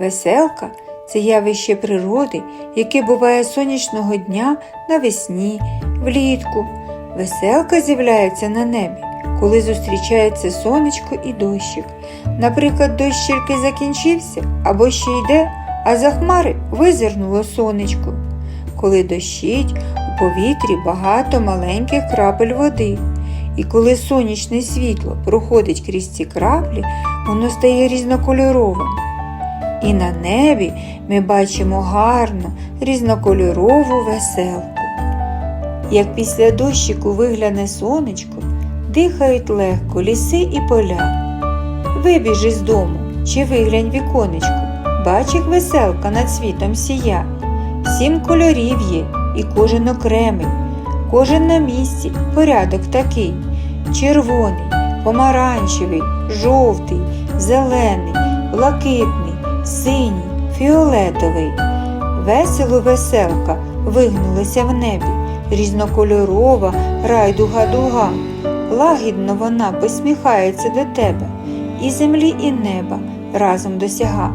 Веселка це явище природи, яке буває сонячного дня навесні, влітку. Веселка з'являється на небі, коли зустрічається сонечко і дощик. Наприклад, дощ тільки закінчився або ще йде, а за хмари визирнуло сонечко. Коли дощить, у повітрі багато маленьких крапель води. І коли сонячне світло проходить крізь ці краплі, воно стає різнокольоровим. І на небі ми бачимо гарну різнокольорову веселку. Як після дощику вигляне сонечко, дихають легко ліси і поля. Вибіж із дому чи виглянь віконечко, бач, як веселка над світом сія. Сім кольорів є, і кожен окремий, кожен на місці, порядок такий: червоний, помаранчевий, жовтий, зелений, блакитний, синій, фіолетовий. Весело веселка вигнулася в небі, різнокольорова райдуга дуга. Лагідно вона посміхається до тебе, і землі, і неба разом досяга.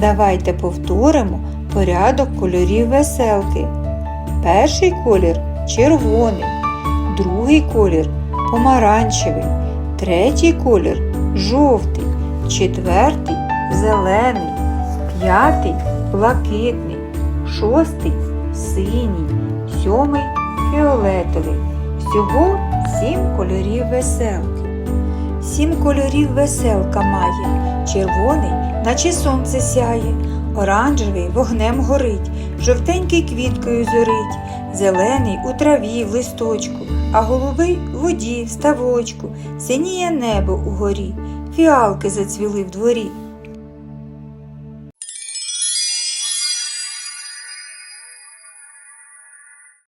Давайте повторимо порядок кольорів веселки. Перший колір червоний, другий колір помаранчевий, третій колір жовтий, четвертий зелений, п'ятий блакитний, шостий синій, сьомий фіолетовий. Всього сім кольорів веселки. Сім кольорів веселка має, червоний, наче сонце сяє, оранжевий вогнем горить, жовтенький квіткою зорить, зелений у траві в листочку, а голубий в воді в ставочку, синіє небо угорі, фіалки зацвіли в дворі.